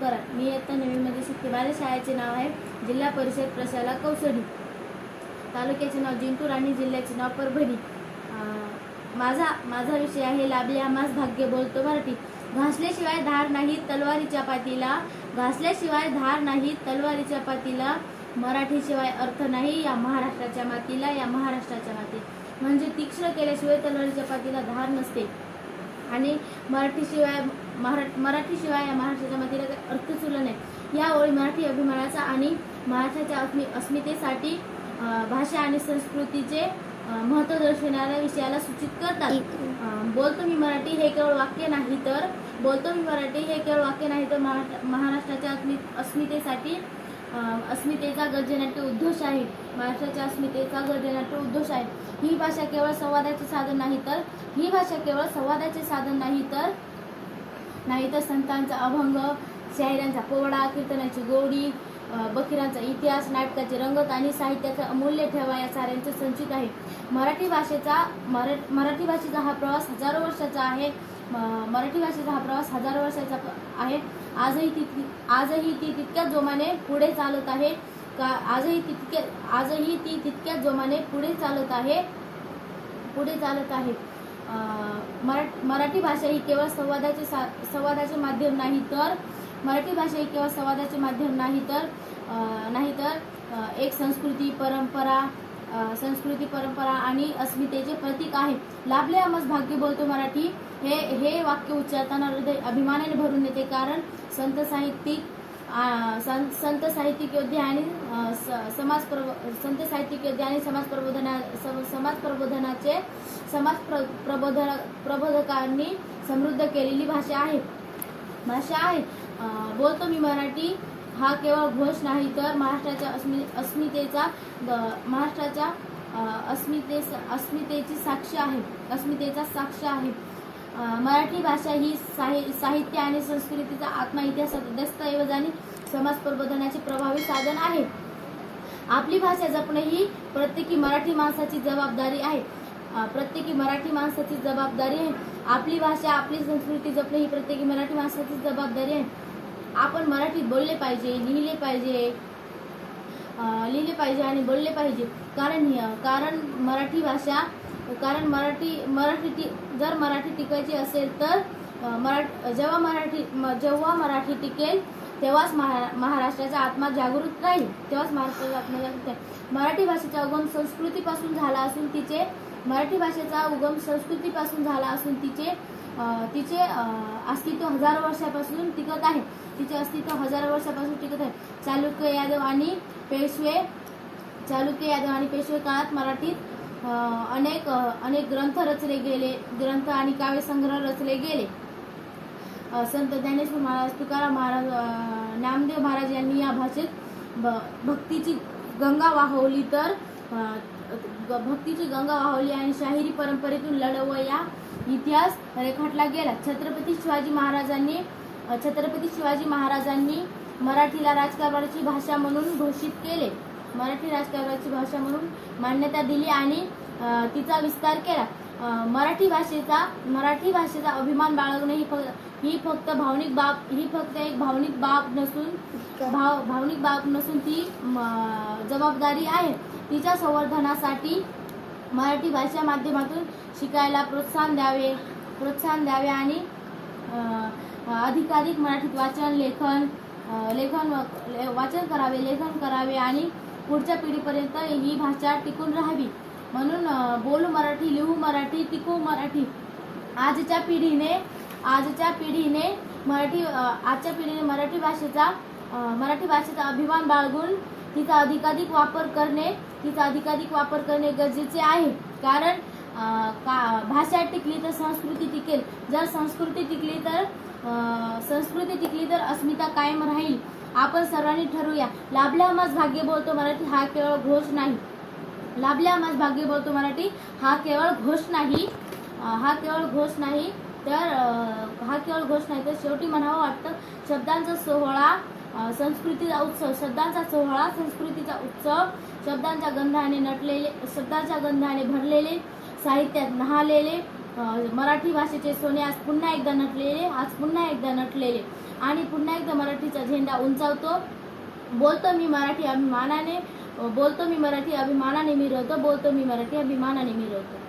करार मी इयत्ता नववीमध्ये शिकते माझ्या शाळेचे नाव आहे. जिल्हा परिषद प्रशाला कौसडी. तालुक्याचे नाव जिंतूर आणि जिल्ह्याचे नाव परभणी. माझा माझा विषय आहे लाभले आम्हास भाग्य बोलतो मराठी. घासल्याशिवाय धार नाही तलवारीच्या पातीला. घासल्याशिवाय धार नाही तलवारीच्या पातीला. मराठीशिवाय अर्थ नाही या महाराष्ट्राच्या मातीला या महाराष्ट्राच्या मातीत. म्हणजे तीक्ष्ण केल्याशिवाय तलवारीच्या पातीला धार नसते. आणि मराठीशिवाय मरा मराठीशिवाय या महाराष्ट्राच्या मातीला काही अर्थच उरला नाही. या ओळी मराठी अभिमानाचा आणि महाराष्ट्राच्या अस्मि अस्मितेसाठी भाषा आणि संस्कृतीचे महत्त्व दर्शवणाऱ्या विषयाला सूचित करतात. बोलतो मी मराठी हे केवळ वाक्य नाही तर बोलतो मी मराठी हे केवळ वाक्य नाही तर महाराष्ट्राच्या अस्मितेसाठी अस्मितेचा गर्जनाट्य उद्घोष आहे. महाराष्ट्राच्या अस्मितेचा गर्जनाट्य उद्घोष आहे. ही भाषा केवळ संवादाचे साधन नाही तर ही भाषा केवळ संवादाचे साधन नाही तर नाही तर संतांचा अभंग शाहिरांचा पोवडा कीर्तनाची गोडी बखिरांचा इतिहास नाटकाचे रंगत आणि साहित्याचा अमूल्य ठेवा या साऱ्यांचे संचित आहे. मराठी भाषेचा मरा मराठी भाषेचा हा प्रवास हजारो वर्षाचा आहे. मराठी भाषेचा हा प्रवास हजारो वर्षाचा आहे. आजही तितकी आजही ती तितक्याच जोमाने पुढे चालत आहे. का आजही तितके आजही ती तितक्याच जोमाने पुढे चालत आहे. पुढे चालत आहे. मरा मराठी भाषा ही केवळ संवादाचे सा संवादाचे माध्यम नाही तर मराठी भाषा ही केवळ संवादाचे माध्यम नाही तर नाही तर एक संस्कृती परंपरा संस्कृती परंपरा आणि अस्मितेचे प्रतीक आहे. लाभले आमस भाग्य बोलतो मराठी. हे हे वाक्य उच्चारताना हृदय अभिमानाने भरून येते कारण संत साहित्यिक सं- संत साहित्यिक योद्धे आणि स- समाज प्रव संत साहित्यिक योद्धे आणि समाज प्रबोधना समाज प्रबोधनाचे समाज प्र प्रबोधन प्रबोधकांनी समृद्ध केलेली भाषा आहे. भाषा आहे. बोलतो मी मराठी. हा केवळ घोष नाही तर महाराष्ट्राच्या अस्मि अस्मितेचा महाराष्ट्राच्या अस्मिते अस्मितेची साक्ष आहे अस्मितेचा साक्ष आहे. मराठी भाषा ही साहि साहित्य आणि संस्कृतीचा आत्मा इतिहासात दस्तऐवज आणि समाज प्रबोधनाचे प्रभावी साधन आहे. आपली भाषा जपणे ही प्रत्येकी मराठी माणसाची जबाबदारी आहे. प्रत्येकी मराठी माणसाची जबाबदारी आहे. आपली भाषा आपली संस्कृती जपणे ही प्रत्येकी मराठी माणसाची जबाबदारी आहे. आपण मराठीत बोलले पाहिजे लिहिले पाहिजे लिहिले पाहिजे आणि बोलले पाहिजे. कारण कारण मराठी भाषा कारण मराठी मराठी टी- जर मराठी टिकायची असेल तर मरा जेव्हा मराठी म- जेव्हा मराठी टिकेल तेव्हाच महा महाराष्ट्राचा आत्मा जागृत राहील. तेव्हाच महाराष्ट्राचा आत्मा जागृत राहील. मराठी भाषेचा उगम संस्कृतीपासून झाला असून तिचे मराठी भाषेचा उगम संस्कृतीपासून झाला असून तिचे तिचे अस्तित्व हजार वर्षापासून टिकत आहे. तिचे अस्तित्व हजारो वर्षापासून टिकत आहे. चालुक्य यादव आणि पेशवे चालुक्य यादव आणि पेशवे काळात मराठीत अनेक अनेक ग्रंथ रचले गेले ग्रंथ आणि काव्यसंग्रह रचले गेले. संत ज्ञानेश्वर महाराज तुकाराम महाराज नामदेव महाराज यांनी या भाषेत भ भक्तीची गंगा वाहवली तर भक्तीची गंगा वाहवली आणि शाहिरी परंपरेतून लढवया. इतिहास रेखाटला गेला. छत्रपती शिवाजी महाराजांनी छत्रपती शिवाजी महाराजांनी मराठीला राजकारणाची भाषा म्हणून घोषित केले. मराठी राजकारणाची भाषा म्हणून मान्यता दिली आणि तिचा विस्तार केला. मराठी भाषेचा मराठी भाषेचा अभिमान बाळगणे ही फक्त ही फक्त भावनिक बाब ही फक्त एक भावनिक बाब नसून भाव भावनिक बाब नसून ती जबाबदारी आहे. तिच्या संवर्धनासाठी मराठी भाषा माध्यमातून शिकायला प्रोत्साहन द्यावे प्रोत्साहन द्यावे आणि अधिकाधिक मराठीत वाचन लेखन लेखन वाचन करावे लेखन करावे आणि पुढच्या पिढीपर्यंत ही भाषा टिकून राहावी. म्हणून बोलू मराठी लिहू मराठी टिकू मराठी. आजच्या पिढीने आजच्या पिढीने मराठी आजच्या पिढीने मराठी भाषेचा मराठी भाषेचा अभिमान बाळगून तिचा अधिकाधिक वापर करणे तिचा अधिकाधिक वापर करणे गरजेचे आहे. कारण का भाषा टिकली तर संस्कृती टिकेल. जर संस्कृती टिकली तर संस्कृती टिकली तर अस्मिता कायम राहील. आपण सर्वांनी ठरवूया. लाभल्या आम्हास भाग्य बोलतो मराठी हा केवळ घोष नाही. लाभल्या आम्हाला भाग्य बोलतो मराठी. हा केवळ घोष नाही. हा केवळ घोष नाही. तर हा केवळ घोष नाही. तर शेवटी म्हणावं वाटतं शब्दांचा सोहळा संस्कृतीचा उत्सव शब्दांचा सोहळा संस्कृतीचा उत्सव शब्दांच्या गंधाने नटलेले शब्दांच्या गंधाने भरलेले साहित्यात न्हालेले मराठी भाषेचे सोने आज पुन्हा एकदा नटलेले आज पुन्हा एकदा नटलेले. आणि पुन्हा एकदा मराठीचा झेंडा उंचावतो. बोलतो मी मराठी अभिमानाने. बोलतो मी मराठी अभिमानाने मिरवतो बोलतो मी मराठी अभिमानाने मिरवतो